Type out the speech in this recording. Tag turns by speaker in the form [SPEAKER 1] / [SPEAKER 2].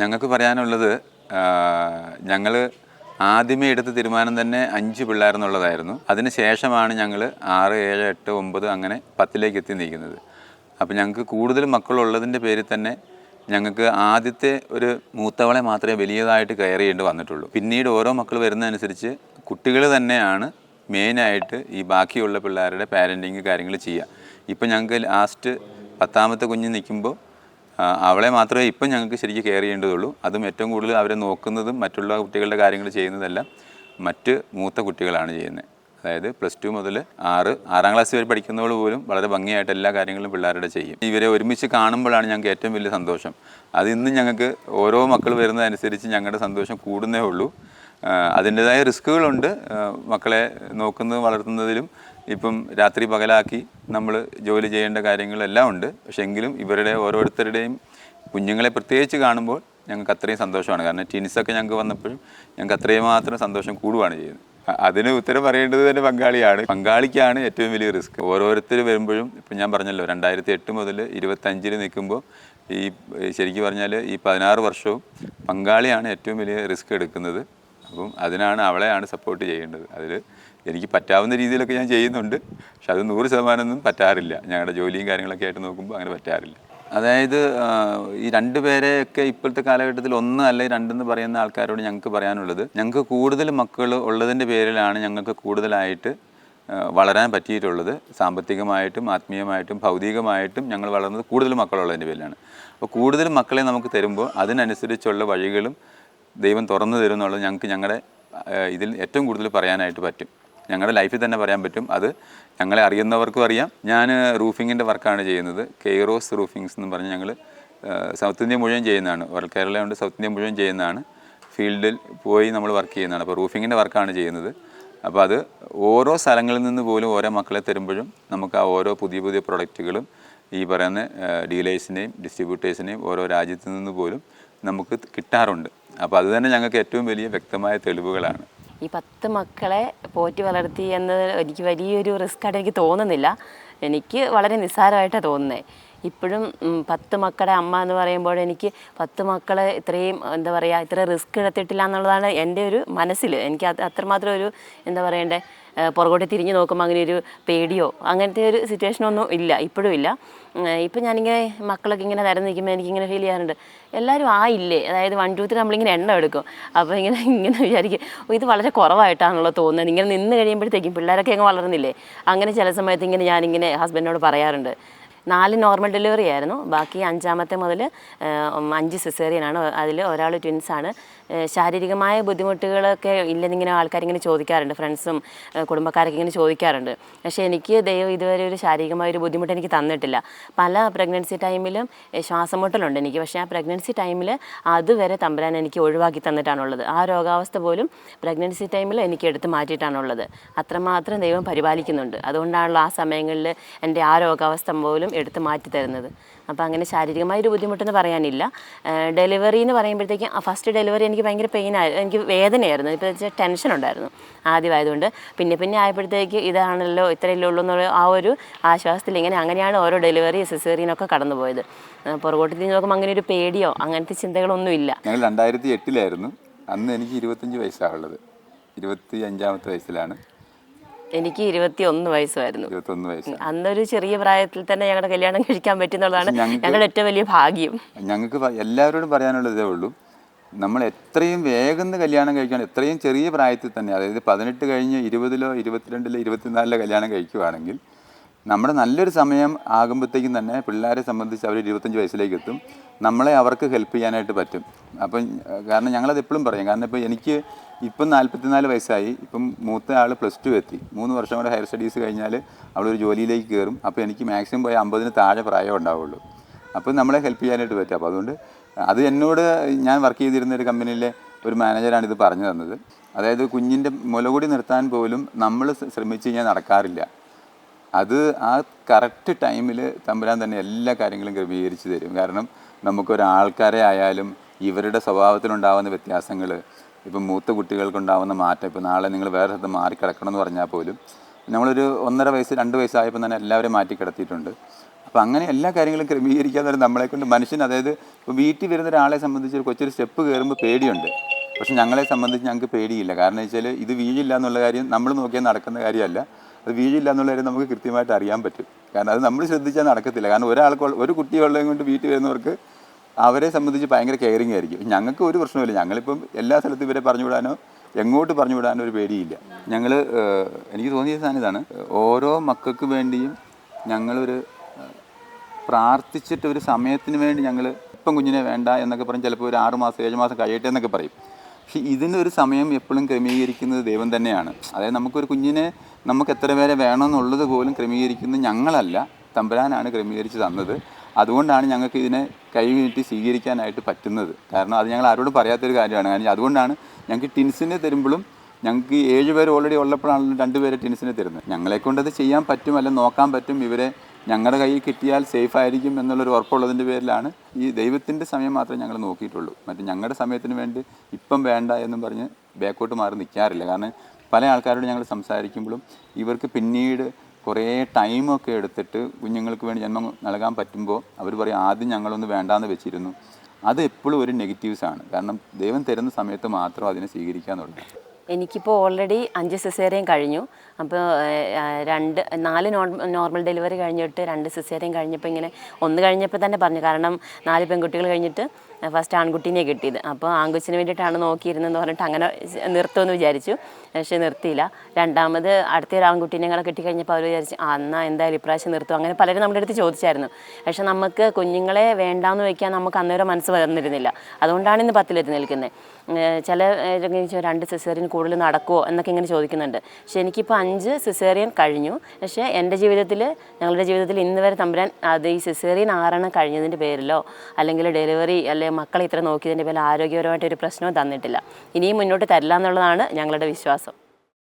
[SPEAKER 1] ഞങ്ങൾക്ക് പറയാനുള്ളത് ഞങ്ങൾ ആദ്യമേ എടുത്ത തീരുമാനം തന്നെ അഞ്ച് പിള്ളേരെന്നുള്ളതായിരുന്നു അതിന് ശേഷമാണ് ഞങ്ങൾ ആറ് ഏഴ് എട്ട് ഒമ്പത് അങ്ങനെ പത്തിലേക്ക് എത്തി നിൽക്കുന്നത്. അപ്പോൾ ഞങ്ങൾക്ക് കൂടുതൽ മക്കളുള്ളതിന്റെ പേരിൽ തന്നെ ഞങ്ങൾക്ക് ആദ്യത്തെ ഒരു മൂത്തവളെ മാത്രമേ വലിയതായിട്ട് കയറി ചെയ്യേണ്ടി വന്നിട്ടുള്ളൂ. പിന്നീട് ഓരോ മക്കൾ വരുന്നതനുസരിച്ച് കുട്ടികൾ തന്നെയാണ് മെയിനായിട്ട് ഈ ബാക്കിയുള്ള പിള്ളേരുടെ പാരന്റിങ് കാര്യങ്ങൾ ചെയ്യുക. ഇപ്പം ഞങ്ങൾക്ക് ലാസ്റ്റ് പത്താമത്തെ കുഞ്ഞ് നിൽക്കുമ്പോൾ അവളെ മാത്രമേ ഇപ്പം ഞങ്ങൾക്ക് ശരിക്കും കെയർ ചെയ്യേണ്ടതുള്ളൂ. അതും ഏറ്റവും കൂടുതൽ അവരെ നോക്കുന്നതും മറ്റുള്ള കുട്ടികളുടെ കാര്യങ്ങൾ ചെയ്യുന്നതെല്ലാം മറ്റ് മൂത്ത കുട്ടികളാണ് ചെയ്യുന്നത്. അതായത് പ്ലസ് ടു മുതൽ ആറ് ആറാം ക്ലാസ് വരെ പഠിക്കുന്നവൾ പോലും വളരെ ഭംഗിയായിട്ട് എല്ലാ കാര്യങ്ങളും പിള്ളേരുടെ ചെയ്യും. ഇവരെ ഒരുമിച്ച് കാണുമ്പോഴാണ് ഞങ്ങൾക്ക് ഏറ്റവും വലിയ സന്തോഷം. അത് ഇന്നും ഞങ്ങൾക്ക് ഓരോ മക്കൾ വരുന്നതനുസരിച്ച് ഞങ്ങളുടെ സന്തോഷം കൂടുന്നേ ഉള്ളൂ. അതിന്റെതായ റിസ്ക്കുകളുണ്ട് ആ, മക്കളെ നോക്കുന്നതും വളർത്തുന്നതിലും ഇപ്പം രാത്രി പകലാക്കി നമ്മൾ ജോലി ചെയ്യേണ്ട കാര്യങ്ങളെല്ലാം ഉണ്ട്. പക്ഷെ എങ്കിലും ഇവരുടെ ഓരോരുത്തരുടെയും കുഞ്ഞുങ്ങളെ പ്രത്യേകിച്ച് കാണുമ്പോൾ ഞങ്ങൾക്ക് അത്രയും സന്തോഷമാണ്. കാരണം ടീൻസൊക്കെ ഞങ്ങൾക്ക് വന്നപ്പോഴും ഞങ്ങൾക്ക് അത്രയും മാത്രം സന്തോഷം കൂടുകയാണ് ചെയ്യുന്നത്. അതിന് ഉത്തരം പറയേണ്ടത് തന്നെ പങ്കാളിയാണ്. പങ്കാളിക്കാണ് ഏറ്റവും വലിയ റിസ്ക് ഓരോരുത്തർ വരുമ്പോഴും ഇപ്പം ഞാൻ പറഞ്ഞല്ലോ രണ്ടായിരത്തി എട്ട് മുതൽ ഇരുപത്തഞ്ചിൽ നിൽക്കുമ്പോൾ ഈ ശരിക്കും പറഞ്ഞാൽ ഈ പതിനാറ് വർഷവും പങ്കാളിയാണ് ഏറ്റവും വലിയ റിസ്ക് എടുക്കുന്നത്. അപ്പം അതിനാണ് അവളെയാണ് സപ്പോർട്ട് ചെയ്യേണ്ടത്. അതിൽ എനിക്ക് പറ്റാവുന്ന രീതിയിലൊക്കെ ഞാൻ ചെയ്യുന്നുണ്ട്. പക്ഷെ അത് നൂറ് ശതമാനമൊന്നും പറ്റാറില്ല. ഞങ്ങളുടെ ജോലിയും കാര്യങ്ങളൊക്കെ ആയിട്ട് നോക്കുമ്പോൾ അങ്ങനെ പറ്റാറില്ല. അതായത് ഈ രണ്ട് പേരെയൊക്കെ ഇപ്പോഴത്തെ കാലഘട്ടത്തിൽ ഒന്ന് അല്ലെ രണ്ടെന്ന് പറയുന്ന ആൾക്കാരോട് ഞങ്ങൾക്ക് പറയാനുള്ളത് ഞങ്ങൾക്ക് കൂടുതൽ മക്കൾ ഉള്ളതിന്റെ പേരിലാണ് ഞങ്ങൾക്ക് കൂടുതലായിട്ട് വളരാൻ പറ്റിയിട്ടുള്ളത്. സാമ്പത്തികമായിട്ടും ആത്മീയമായിട്ടും ഭൗതികമായിട്ടും ഞങ്ങൾ വളർന്നത് കൂടുതൽ മക്കളുള്ളതിന്റെ പേരിലാണ്. അപ്പോൾ കൂടുതൽ മക്കളെ നമുക്ക് തരുമ്പോൾ അതിനനുസരിച്ചുള്ള വഴികളും ദൈവം തുറന്നു തരും എന്നുള്ളത് ഞങ്ങൾക്ക് ഞങ്ങളുടെ ഇതിൽ ഏറ്റവും കൂടുതൽ പറയാനായിട്ട് പറ്റും. ഞങ്ങളുടെ ലൈഫിൽ തന്നെ പറയാൻ പറ്റും. അത് ഞങ്ങളെ അറിയുന്നവർക്കും അറിയാം. ഞാൻ റൂഫിങ്ങിന്റെ വർക്കാണ് ചെയ്യുന്നത്. കെയ്റോസ് റൂഫിങ്സ് എന്ന് പറഞ്ഞ് ഞങ്ങൾ സൗത്ത് ഇന്ത്യ മുഴുവൻ ചെയ്യുന്നതാണ്. കേരള കൊണ്ട് സൗത്ത് ഇന്ത്യ മുഴുവൻ ചെയ്യുന്നതാണ്. ഫീൽഡിൽ പോയി നമ്മൾ വർക്ക് ചെയ്യുന്നതാണ്. അപ്പോൾ റൂഫിങ്ങിന്റെ വർക്കാണ് ചെയ്യുന്നത്. അപ്പോൾ അത് ഓരോ സ്ഥലങ്ങളിൽ നിന്ന് പോലും ഓരോ മക്കളെ തരുമ്പോഴും നമുക്ക് ആ ഓരോ പുതിയ പുതിയ പ്രൊഡക്റ്റുകളും ഈ പറയുന്ന ഡീലേഴ്സിനെയും ഡിസ്ട്രിബ്യൂട്ടേഴ്സിനെയും ഓരോ രാജ്യത്തു നിന്ന് പോലും നമുക്ക് കിട്ടാറുണ്ട്. അപ്പോൾ അത് തന്നെ ഞങ്ങൾക്ക് ഏറ്റവും വലിയ വ്യക്തമായ തെളിവുകളാണ്.
[SPEAKER 2] ഈ പത്ത് മക്കളെ പോറ്റി വളർത്തി എന്നത് എനിക്ക് വലിയൊരു റിസ്ക് ആയിട്ട് എനിക്ക് തോന്നുന്നില്ല. എനിക്ക് വളരെ നിസ്സാരമായിട്ടാണ് തോന്നുന്നത് ഇപ്പോഴും പത്ത് മക്കളുടെ അമ്മ എന്ന് പറയുമ്പോൾ എനിക്ക് പത്ത് മക്കളെ ഇത്രയും എന്താ പറയുക ഇത്ര റിസ്ക് എടുത്തിട്ടില്ല എന്നുള്ളതാണ് എന്റെ ഒരു മനസ്സിൽ എനിക്ക് അത് അത്രമാത്രം ഒരു എന്താ പറയണ്ടേ പുറകോട്ട് തിരിഞ്ഞ് നോക്കുമ്പോൾ അങ്ങനെ ഒരു പേടിയോ? അങ്ങനത്തെ ഒരു സിറ്റുവേഷനൊന്നും ഇല്ല. ഇപ്പോഴും ഇല്ല. ഇപ്പം ഞാനിങ്ങനെ മക്കളൊക്കെ ഇങ്ങനെ തരം നിൽക്കുമ്പോൾ എനിക്കിങ്ങനെ ഫീൽ ചെയ്യാറുണ്ട്. എല്ലാവരും ആയില്ലേ അതായത് വൺ ടു ത്രീ നമ്മളിങ്ങനെ എണ്ണം എടുക്കും. അപ്പോൾ ഇങ്ങനെ ഇങ്ങനെ വിചാരിക്കും "ഓ, ഇത് വളരെ കുറവായിട്ടാണല്ലോ തോന്നുന്നത്. ഇങ്ങനെ നിന്ന് കഴിയുമ്പോഴത്തേക്കും പിള്ളേരൊക്കെ അങ്ങ് വളർന്നില്ലേ? അങ്ങനെ ചില സമയത്ത് ഇങ്ങനെ ഞാനിങ്ങനെ ഹസ്ബൻഡിനോട് പറയാറുണ്ട്. നാല് നോർമൽ ഡെലിവറി ആയിരുന്നു. ബാക്കി അഞ്ചാമത്തെ മുതൽ അഞ്ച് സിസേറിയൻ ആണ്. അതിൽ ഒരാൾ ട്വിൻസ് ആണ്. ശാരീരികമായ ബുദ്ധിമുട്ടുകളൊക്കെ ഇല്ലെന്നിങ്ങനെ ആൾക്കാരിങ്ങനെ ചോദിക്കാറുണ്ട്. ഫ്രണ്ട്സും കുടുംബക്കാരൊക്കെ ഇങ്ങനെ ചോദിക്കാറുണ്ട്. പക്ഷേ എനിക്ക് ദൈവം ഇതുവരെ ഒരു ശാരീരികമായ ഒരു ബുദ്ധിമുട്ട് എനിക്ക് തന്നിട്ടില്ല. പല പ്രഗ്നൻസി ടൈമിലും ശ്വാസമുട്ടലുണ്ട് ശ്വാസം മുട്ടലുണ്ട് എനിക്ക്. പക്ഷേ ആ പ്രഗ്നൻസി ടൈമിൽ അതുവരെ തമ്പരാൻ എനിക്ക് ഒഴിവാക്കി തന്നിട്ടാണുള്ളത്. ആ രോഗാവസ്ഥ പോലും പ്രഗ്നൻസി ടൈമിൽ എനിക്ക് എടുത്ത് മാറ്റിയിട്ടാണുള്ളത്. അത്രമാത്രം ദൈവം പരിപാലിക്കുന്നുണ്ട്. അതുകൊണ്ടാണല്ലോ ആ സമയങ്ങളിൽ എന്റെ ആ രോഗാവസ്ഥ പോലും എടുത്ത് മാറ്റി തരുന്നത്. അപ്പോൾ അങ്ങനെ ശാരീരികമായ ഒരു ബുദ്ധിമുട്ടെന്ന് പറയാനില്ല. ഡെലിവറി എന്ന് പറയുമ്പോഴത്തേക്കും ഫസ്റ്റ് ഡെലിവറി എനിക്ക് ഭയങ്കര ആയിരുന്നു എനിക്ക് വേദനയായിരുന്നു. ഇപ്പോൾ വെച്ചാൽ ടെൻഷൻ ഉണ്ടായിരുന്നു ആദ്യമായതുകൊണ്ട്. പിന്നെ പിന്നെ ആയപ്പോഴത്തേക്ക് ഇതാണല്ലോ ഇത്രയല്ലേ ഉള്ളൂ എന്നുള്ള ആ ഒരു ആശ്വാസത്തിൽ ഇങ്ങനെ അങ്ങനെയാണ് ഓരോ ഡെലിവറി സിസേറിയനൊക്കെ കടന്നു പോയത് ആ, പുറകോട്ട് തിരിഞ്ഞ് നോക്കുമ്പോൾ അങ്ങനെ ഒരു പേടിയോ അങ്ങനത്തെ ചിന്തകളൊന്നും ഇല്ല.
[SPEAKER 1] ഞങ്ങൾ രണ്ടായിരത്തി എട്ടിലായിരുന്നു. അന്ന് എനിക്ക് ഇരുപത്തഞ്ച് വയസ്സാണുള്ളത്. ഇരുപത്തി അഞ്ചാമത്തെ വയസ്സിലാണ്.
[SPEAKER 2] എനിക്ക് ഇരുപത്തി ഒന്ന് വയസ്സായിരുന്നു അന്നൊരു ചെറിയ പ്രായത്തിൽ തന്നെ ഞങ്ങളുടെ കല്യാണം കഴിക്കാൻ
[SPEAKER 1] പറ്റുന്നതാണ്
[SPEAKER 2] ഞങ്ങളുടെ ഏറ്റവും വലിയ ഭാഗ്യം.
[SPEAKER 1] ഞങ്ങൾക്ക് എല്ലാവരോടും പറയാനുള്ളത് ഇതേ ഉള്ളൂ. നമ്മൾ എത്രയും വേഗം കല്യാണം കഴിക്കുകയാണ് എത്രയും ചെറിയ പ്രായത്തിൽ തന്നെ അതായത് പതിനെട്ട് കഴിഞ്ഞ് ഇരുപതിലോ ഇരുപത്തിരണ്ടിലോ ഇരുപത്തിനാലിലോ കല്യാണം കഴിക്കുകയാണെങ്കിൽ നമ്മുടെ നല്ലൊരു സമയം ആകുമ്പോഴത്തേക്കും തന്നെ പിള്ളേരെ സംബന്ധിച്ച് അവർ ഇരുപത്തഞ്ച് വയസ്സിലേക്ക് എത്തും നമ്മളെ അവർക്ക് ഹെൽപ്പ് ചെയ്യാനായിട്ട് പറ്റും. അപ്പം കാരണം ഞങ്ങളത് എപ്പോഴും പറയും. കാരണം ഇപ്പോൾ എനിക്ക് ഇപ്പം നാൽപ്പത്തിനാല് വയസ്സായി. ഇപ്പം മൂത്ത ആൾ പ്ലസ് ടു എത്തി. മൂന്ന് വർഷം കൂടെ ഹയർ സ്റ്റഡീസ് കഴിഞ്ഞാൽ അവളൊരു ജോലിയിലേക്ക് കയറും. അപ്പോൾ എനിക്ക് മാക്സിമം പോയി അമ്പതിന് താഴെ പ്രായം ഉണ്ടാവുള്ളൂ. അപ്പോൾ നമ്മളെ ഹെൽപ്പ് ചെയ്യാനായിട്ട് പറ്റും. അപ്പോൾ അതുകൊണ്ട് അത് എന്നോട് ഞാൻ വർക്ക് ചെയ്തിരുന്ന ഒരു കമ്പനിയിലെ ഒരു മാനേജറാണ് ഇത് പറഞ്ഞു തന്നത്. അതായത് കുഞ്ഞിന്റെ മുലകുടി നിർത്താൻ പോലും നമ്മൾ ശ്രമിച്ച് കഴിഞ്ഞാൽ നടക്കാറില്ല. അത് ആ കറക്റ്റ് ടൈമിൽ തമ്പുരാൻ തന്നെ എല്ലാ കാര്യങ്ങളും ക്രമീകരിച്ച് തരും. കാരണം നമുക്കൊരാൾക്കാരെ ആയാലും ഇവരുടെ സ്വഭാവത്തിലുണ്ടാകുന്ന വ്യത്യാസങ്ങൾ ഇപ്പം മൂത്ത കുട്ടികൾക്കുണ്ടാകുന്ന മാറ്റം ഇപ്പം നാളെ നിങ്ങൾ വേറെ സ്ഥലത്ത് മാറിക്കിടക്കണം എന്ന് പറഞ്ഞാൽ പോലും നമ്മളൊരു ഒന്നര വയസ്സ് രണ്ട് വയസ്സായപ്പോൾ തന്നെ എല്ലാവരെയും മാറ്റി കിടത്തിയിട്ടുണ്ട് അപ്പോൾ അങ്ങനെ എല്ലാ കാര്യങ്ങളും ക്രമീകരിക്കാൻ തന്നെ നമ്മളെ കൊണ്ട് മനുഷ്യൻ അതായത് ഇപ്പോൾ വീട്ടിൽ വരുന്ന ഒരാളെ സംബന്ധിച്ച് ഒരു കൊച്ചൊരു സ്റ്റെപ്പ് കയറുമ്പോൾ പേടിയുണ്ട്. പക്ഷെ ഞങ്ങളെ സംബന്ധിച്ച് ഞങ്ങൾക്ക് പേടിയില്ല. കാരണം വെച്ചാൽ ഇത് വീഴില്ല എന്നുള്ള കാര്യം നമ്മൾ നോക്കിയാൽ നടക്കുന്ന കാര്യമല്ല. അത് വീഴില്ല എന്നുള്ള കാര്യം നമുക്ക് കൃത്യമായിട്ട് അറിയാൻ പറ്റും. കാരണം അത് നമ്മൾ ശ്രദ്ധിച്ചാൽ നടക്കത്തില്ല. കാരണം ഒരാൾക്ക് ഒരു കുട്ടിയുള്ളതും കൊണ്ട് വീട്ടിൽ വരുന്നവർക്ക് അവരെ സംബന്ധിച്ച് ഭയങ്കര കെയറിങ് ആയിരിക്കും. ഞങ്ങൾക്ക് ഒരു പ്രശ്നമില്ല ഞങ്ങളിപ്പം എല്ലാ സ്ഥലത്തും ഇവരെ പറഞ്ഞു വിടാനോ എങ്ങോട്ട് പറഞ്ഞു വിടാനോ ഒരു പേടിയില്ല. ഞങ്ങൾ എനിക്ക് തോന്നിയ സാധനം ഇതാണ്. ഓരോ മക്കൾക്ക് വേണ്ടിയും ഞങ്ങളൊരു പ്രാർത്ഥിച്ചിട്ട് ഒരു സമയത്തിന് വേണ്ടി ഞങ്ങൾ ഇപ്പം കുഞ്ഞിനെ വേണ്ട എന്നൊക്കെ പറഞ്ഞ് ചിലപ്പോൾ ഒരു ആറ് മാസം ഏഴ് മാസം കഴിയട്ടെ എന്നൊക്കെ പറയും. ഇതിനൊരു സമയം എപ്പോഴും ക്രമീകരിക്കുന്നത് ദൈവം തന്നെയാണ്. അതായത് നമുക്കൊരു കുഞ്ഞിനെ നമുക്ക് എത്ര പേരെ വേണമെന്നുള്ളത് പോലും ക്രമീകരിക്കുന്നത് ഞങ്ങളല്ല. തമ്പുരാനാണ് ക്രമീകരിച്ച് തന്നത്. അതുകൊണ്ടാണ് ഞങ്ങൾക്ക് ഇതിനെ കൈ സ്വീകരിക്കാനായിട്ട് പറ്റുന്നത്. കാരണം അത് ഞങ്ങൾ ആരോടും പറയാത്തൊരു കാര്യമാണ്. കാരണം അതുകൊണ്ടാണ് ഞങ്ങൾക്ക് ടിൻസിനെ തരുമ്പോഴും ഞങ്ങൾക്ക് ഏഴ് പേര് ഓൾറെഡി ഉള്ളപ്പോഴാണല്ലോ രണ്ടുപേരെ ടിൻസിനെ തരുന്നത്. ഞങ്ങളെ കൊണ്ട് അത് ചെയ്യാൻ പറ്റും അല്ല നോക്കാൻ പറ്റും ഇവരെ ഞങ്ങളുടെ കയ്യിൽ കിട്ടിയാൽ സേഫ് ആയിരിക്കും എന്നുള്ളൊരു ഉറപ്പുള്ളതിന്റെ പേരിലാണ് ഈ ദൈവത്തിന്റെ സമയം മാത്രമേ ഞങ്ങൾ നോക്കിയിട്ടുള്ളൂ. മറ്റേ ഞങ്ങളുടെ സമയത്തിന് വേണ്ടി ഇപ്പം വേണ്ട എന്നും പറഞ്ഞ് ബാക്കോട്ട് മാറി നിൽക്കാറില്ല. കാരണം പല ആൾക്കാരോട് ഞങ്ങൾ സംസാരിക്കുമ്പോഴും ഇവർക്ക് പിന്നീട് കുറേ ടൈമൊക്കെ എടുത്തിട്ട് കുഞ്ഞുങ്ങൾക്ക് വേണ്ടി ജന്മം നൽകാൻ പറ്റുമ്പോൾ അവർ പറയും ആദ്യം ഞങ്ങളൊന്ന് വേണ്ടാന്ന് വെച്ചിരുന്നു. അത് എപ്പോഴും ഒരു നെഗറ്റീവ്സാണ് കാരണം ദൈവം തരുന്ന സമയത്ത് മാത്രം അതിനെ സ്വീകരിക്കാന്നുള്ളൂ
[SPEAKER 2] എനിക്കിപ്പോൾ ഓൾറെഡി അഞ്ച് സിസേറിയൻ കഴിഞ്ഞു. അപ്പോൾ രണ്ട് നാല് നോർമൽ ഡെലിവറി കഴിഞ്ഞിട്ട് രണ്ട് സിസേറിയൻ കഴിഞ്ഞപ്പോൾ ഇങ്ങനെ ഒന്ന് കഴിഞ്ഞപ്പോൾ തന്നെ പറഞ്ഞു. കാരണം നാല് പെൺകുട്ടികൾ കഴിഞ്ഞിട്ട് ഫസ്റ്റ് ആൺകുട്ടീനെ കിട്ടിയത്. അപ്പോൾ ആൺകുച്ചിന് വേണ്ടിയിട്ടാണ് നോക്കിയിരുന്നതെന്ന് പറഞ്ഞിട്ട് അങ്ങനെ നിർത്തുമെന്ന് വിചാരിച്ചു. പക്ഷേ നിർത്തിയില്ല. രണ്ടാമത് അടുത്ത ഒരു ആൺകുട്ടീനെ കൂടെ കിട്ടിക്കഴിഞ്ഞപ്പോൾ അവർ വിചാരിച്ചു ആ എന്നാൽ എന്തായാലും ഇപ്രാവശ്യം നിർത്തും. അങ്ങനെ പലരും നമ്മുടെ അടുത്ത് ചോദിച്ചായിരുന്നു. പക്ഷേ നമുക്ക് കുഞ്ഞുങ്ങളെ വേണ്ടാന്ന് വയ്ക്കാൻ നമുക്ക് അന്നേരം മനസ്സ് വന്നിരുന്നില്ല. അതുകൊണ്ടാണ് ഇന്ന് പത്തിലെത്തി നിൽക്കുന്നത് ചില രണ്ട് സിസേറിയൻ കൂടുതൽ നടക്കുമോ എന്നൊക്കെ ഇങ്ങനെ ചോദിക്കുന്നുണ്ട്. പക്ഷേ എനിക്കിപ്പോൾ അഞ്ച് സിസേറിയൻ കഴിഞ്ഞു. പക്ഷേ എന്റെ ജീവിതത്തിൽ ഞങ്ങളുടെ ജീവിതത്തിൽ ഇന്ന് വരെ തമ്പുരാൻ അത് ഈ സിസേറിയൻ ആറെണ്ണം കഴിഞ്ഞതിന്റെ പേരിലോ അല്ലെങ്കിൽ ഡെലിവറി അല്ലെങ്കിൽ മക്കളെ ഇത്ര നോക്കിയതിന്റെ പേരിൽ ആരോഗ്യപരമായിട്ടൊരു പ്രശ്നവും തന്നിട്ടില്ല. ഇനിയും മുന്നോട്ട് തരില്ല എന്നുള്ളതാണ് ഞങ്ങളുടെ വിശ്വാസം.